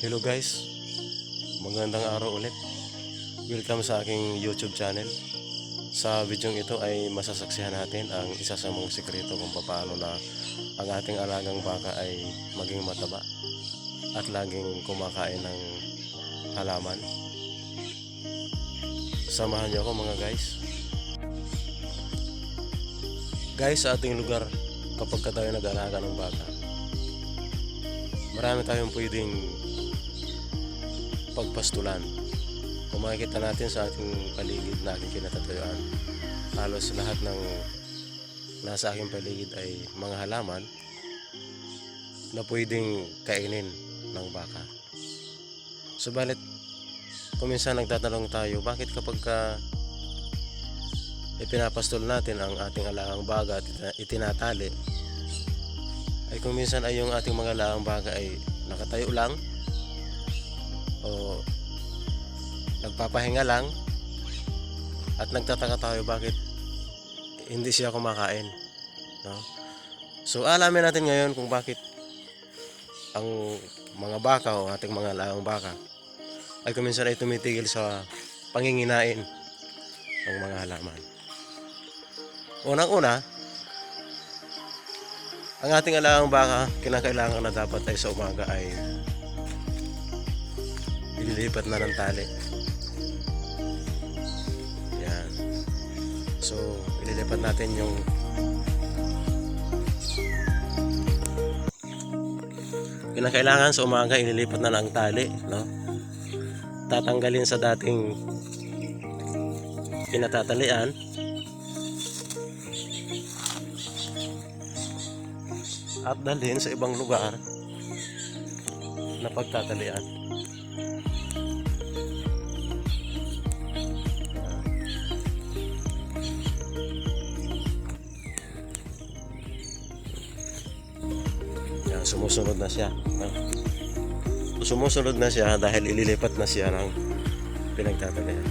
Hello guys, magandang araw ulit. Welcome sa aking YouTube channel. Sa video ito ay masasaksihan natin ang isa sa mga sikreto kung paano na ang ating alagang baka ay maging mataba at laging kumakain ng halaman. Samahan niyo ako mga guys. Guys, sa ating lugar, kapag ka tayo nag-alaga ng baka, marami tayong pwedeng pagpastulan. Kung makikita natin sa ating paligid na ating kinatatayuan, halos lahat ng nasa aking paligid ay mga halaman na pwedeng kainin ng baka. Subalit, kung minsan nagtatanong tayo, bakit kapag ka ipinapastol natin ang ating alagang baga at itina- itinatali, ay kung minsan ay yung ating mga alagang baga ay nakatayo lang o nagpapahinga lang at nagtataka tayo bakit hindi siya kumakain no? so alamin natin ngayon kung bakit ang mga baka o ating mga laang baka ay kuminsan ay tumitigil sa panginginain ng mga halaman unang una ang ating alagang baka kinakailangan na dapat ay sa umaga ay ililipat na ng tali. So, ililipat natin yung kinakailangan sa umaga ililipat na ng tali, no? Tatanggalin sa dating pinatatalian. At dalhin sa ibang lugar na pagtatalian. Sumusunod na siya. No? Sumusunod na siya dahil ililipat na siya ng pinagtatalian.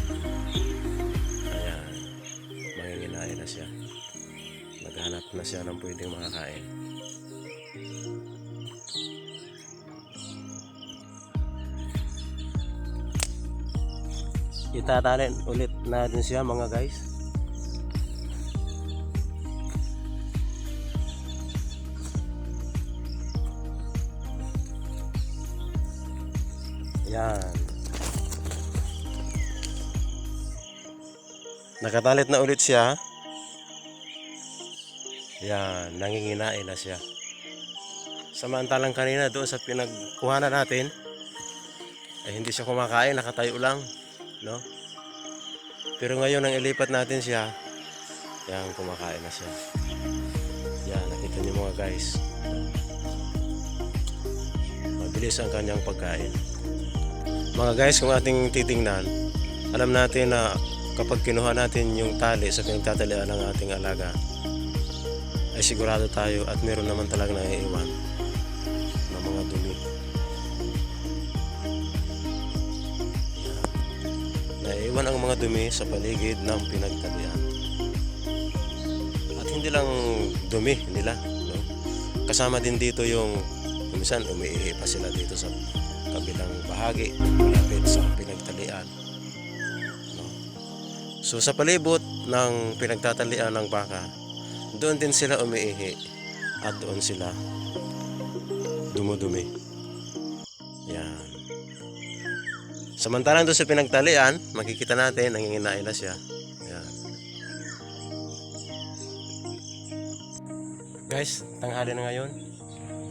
Ayan. Manginginain na siya. Naghanap na siya ng pwedeng makakain. Itatalin ulit natin siya mga guys. Yan. Nakatalit na ulit siya. Yan, nanginginain na siya. Samantalang kanina doon sa pinagkuhanan natin, ay hindi siya kumakain, nakatayo lang, no? Pero ngayon nang ilipat natin siya, yan, kumakain na siya. Yan, nakita niyo mga guys. Mabilis ang kanyang pagkain. Mga guys, kung ating titingnan, alam natin na kapag kinuha natin yung tali sa pinagtatalian ng ating alaga, ay sigurado tayo at meron naman talagang naiiwan ng mga dumi. Naiiwan ang mga dumi sa paligid ng pinagtalian. At hindi lang dumi nila. No? Kasama din dito yung minsan umiihi pa sila dito sa kabilang bahagi malapit sa pinagtalian. No? So sa palibot ng pinagtatalian ng baka, doon din sila umiihi at doon sila dumudumi. Yan. Samantalang doon sa pinagtalian, makikita natin, nanginginain na siya. Yan. Guys, tanghali na ngayon.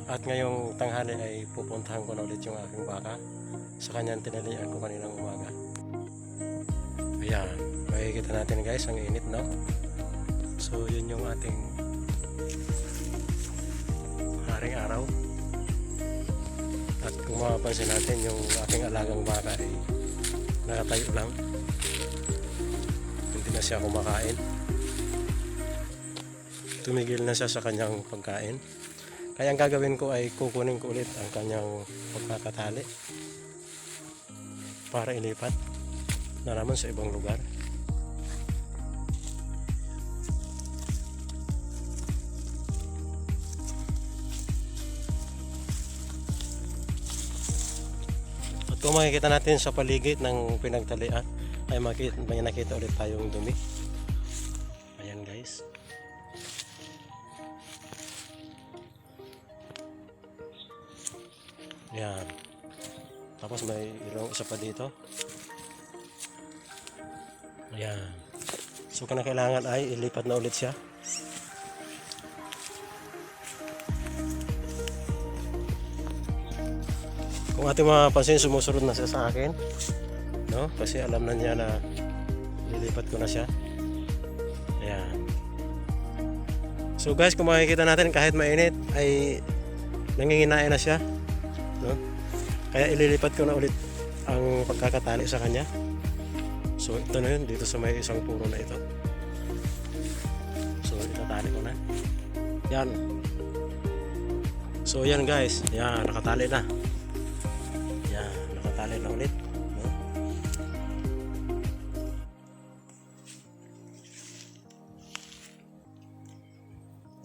At ngayong tanghali ay pupuntahan ko na ulit yung aking baka sa kanyang tinalian ko kaninang umaga. Ayan, makikita natin guys ang init no. So yun yung ating haring araw. At kung mapapansin natin yung ating alagang baka ay nakatayo lang. Hindi na siya kumakain. tumigil na siya sa kanyang pagkain. Kaya ang gagawin ko ay kukunin ko ulit ang kanyang pagkakatali para ilipat na naman sa ibang lugar. At kung makikita natin sa paligid ng pinagtalian ay makita, may nakita ulit tayong dumi. Dito. Ayan. So kailangan ay ilipat na ulit siya. Kung ating mapapansin, sumusunod na siya sa akin. No? Kasi alam na niya na lilipat ko na siya. Ayan. So guys, kung makikita natin kahit mainit ay nanginginain na siya. No? Kaya ililipat ko na ulit ang pagkakatali sa kanya. So ito na yun, dito sa may isang puro na ito. So itatali ko na. Yan. So yan guys, yan nakatali na. Yan, nakatali na ulit.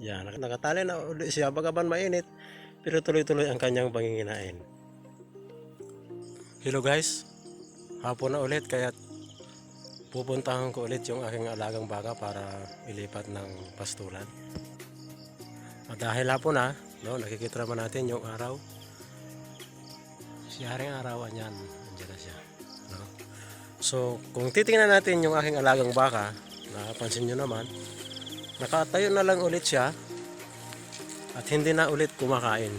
Yan, nak- nakatali na ulit siya. Bagaban mainit, pero tuloy-tuloy ang kanyang panginginain. Hello guys, hapon na ulit kaya pupuntahan ko ulit yung aking alagang baka para ilipat ng pastulan. At dahil hapon na, no, nakikita naman natin yung araw. Si Haring Arawan yan, nandiyan na siya. No? So, kung titingnan natin yung aking alagang baka, napansin nyo naman, nakatayo na lang ulit siya at hindi na ulit kumakain.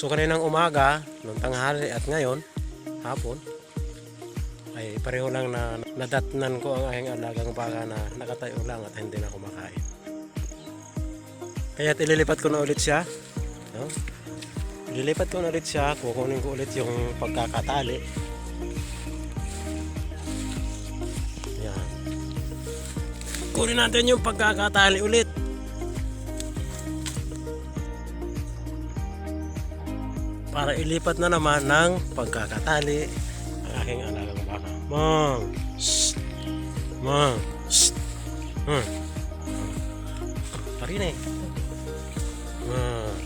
So, kaninang umaga, nung tanghali at ngayon, hapon, ay pareho lang na nadatnan ko ang aking alagang baka na nakatayo lang at hindi na kumakain. Kaya ililipat ko na ulit siya. No? Ililipat ko na ulit siya, kukunin ko ulit yung pagkakatali. Yan. Kunin natin yung pagkakatali ulit. Para ilipat na naman ng pagkakatali ang aking alagang baka. Mom! Shh! Mom! Shh! Hmm. Parinig. Mom!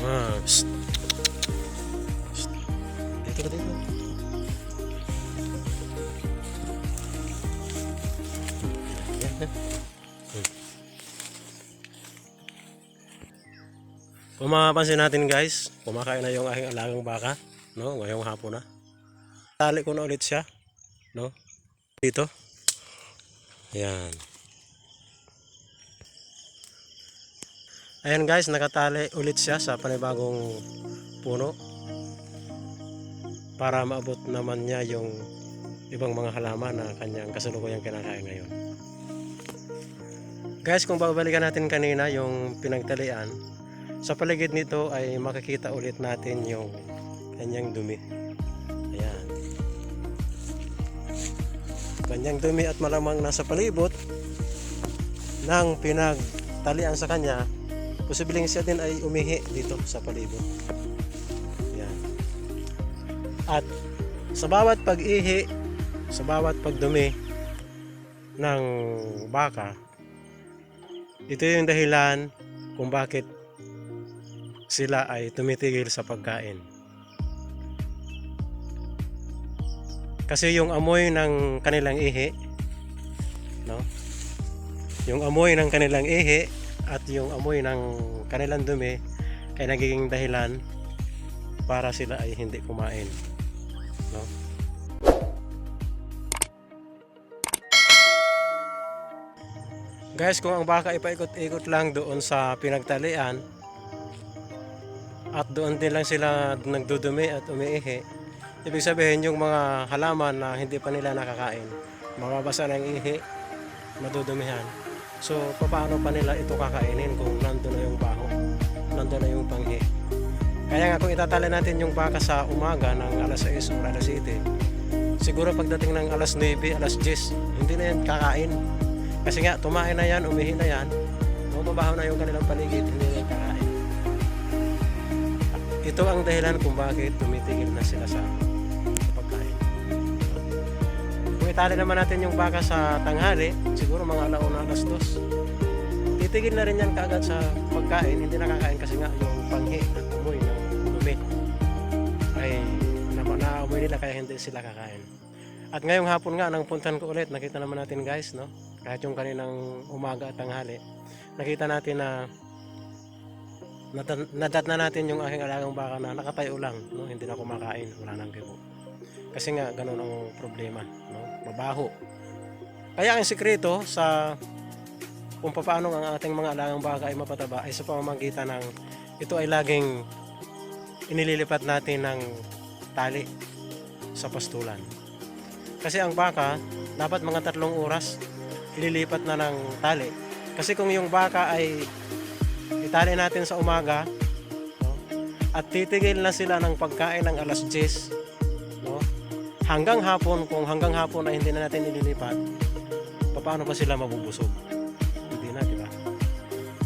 Ah, shh. Dito ka dito. Yan, Kung mapapansin natin guys, kumakain na yung aking alagang baka, no? Ngayong hapon na. Tali ko na ulit siya, no? Dito. Yan. Ayan guys, nakatali ulit siya sa panibagong puno para maabot naman niya yung ibang mga halaman na kanyang kasalukuyang kinakain ngayon. Guys, kung babalikan natin kanina yung pinagtalian, sa paligid nito ay makikita ulit natin yung kanyang dumi. Ayan. Kanyang dumi at malamang nasa palibot ng pinagtalian sa kanya posibleng siya din ay umihi dito sa palibot. Yan. At sa bawat pag-ihi, sa bawat pagdumi ng baka, ito yung dahilan kung bakit sila ay tumitigil sa pagkain. Kasi yung amoy ng kanilang ihi, no? Yung amoy ng kanilang ihi at yung amoy ng kanilang dumi ay nagiging dahilan para sila ay hindi kumain. No? Guys, kung ang baka ipaikot-ikot lang doon sa pinagtalian at doon din lang sila nagdudumi at umiihi, ibig sabihin yung mga halaman na hindi pa nila nakakain, mababasa ng ihi, madudumihan. So, paano pa nila ito kakainin kung nandun na yung baho, nandun na yung panghi. Kaya nga kung itatala natin yung baka sa umaga ng alas 6 o alas 7, siguro pagdating ng alas 9, alas 10, hindi na yan kakain. Kasi nga, tumain na yan, umihi na yan, bumabaho na yung kanilang paligid, hindi na yan kakain. Ito ang dahilan kung bakit tumitigil na sila sa pagkain. Kung itali naman natin yung baka sa tanghali, siguro mga alauna alas dos. Titigil na rin yan kaagad sa pagkain, hindi nakakain kasi nga yung panghi at amoy ng dumi ay na naamoy nila kaya hindi sila kakain. At ngayong hapon nga, nang puntan ko ulit, nakita naman natin guys, no? Kahit yung kaninang umaga at tanghali, nakita natin na nadat, na natin yung aking alagang baka na nakatayo lang, no? Hindi na kumakain, wala nang kibo. Kasi nga, ganun ang problema, no? Mabaho. Kaya ang sikreto sa kung paano ang ating mga alagang baka ay mapataba ay sa pamamagitan ng ito ay laging inililipat natin ng tali sa pastulan. Kasi ang baka, dapat mga tatlong oras ililipat na ng tali. Kasi kung yung baka ay itali natin sa umaga, no, at titigil na sila ng pagkain ng alas 10, no, hanggang hapon, kung hanggang hapon ay hindi na natin ililipat, paano pa sila mabubusog? Hindi na, di?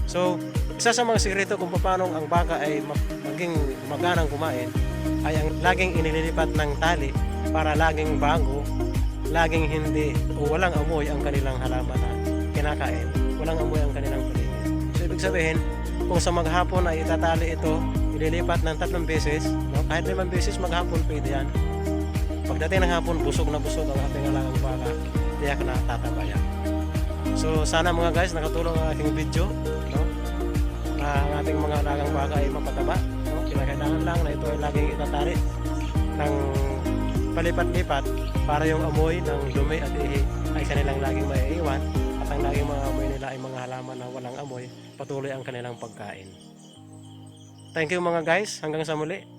So, isa sa mga sikreto kung paano ang baka ay ma- maging maganang kumain ay ang laging inililipat ng tali para laging bago, laging hindi o walang amoy ang kanilang halaman na kinakain. Walang amoy ang kanilang paligid. So, ibig sabihin, kung sa maghapon ay itatali ito, ililipat ng tatlong beses, no? kahit limang beses maghapon pwede yan. Pagdating ng hapon, busog na busog ang ating alagang baka, tiyak na tatabayan. So sana mga guys nakatulong ang ating video no? na ang ating mga alagang baka ay mapataba. No? Kinakailangan lang na ito ay laging itatali ng palipat-lipat para yung amoy ng dumi at ihi ay kanilang laging maiiwan ang laging mga amoy nila ay mga halaman na walang amoy patuloy ang kanilang pagkain. Thank you mga guys. Hanggang sa muli.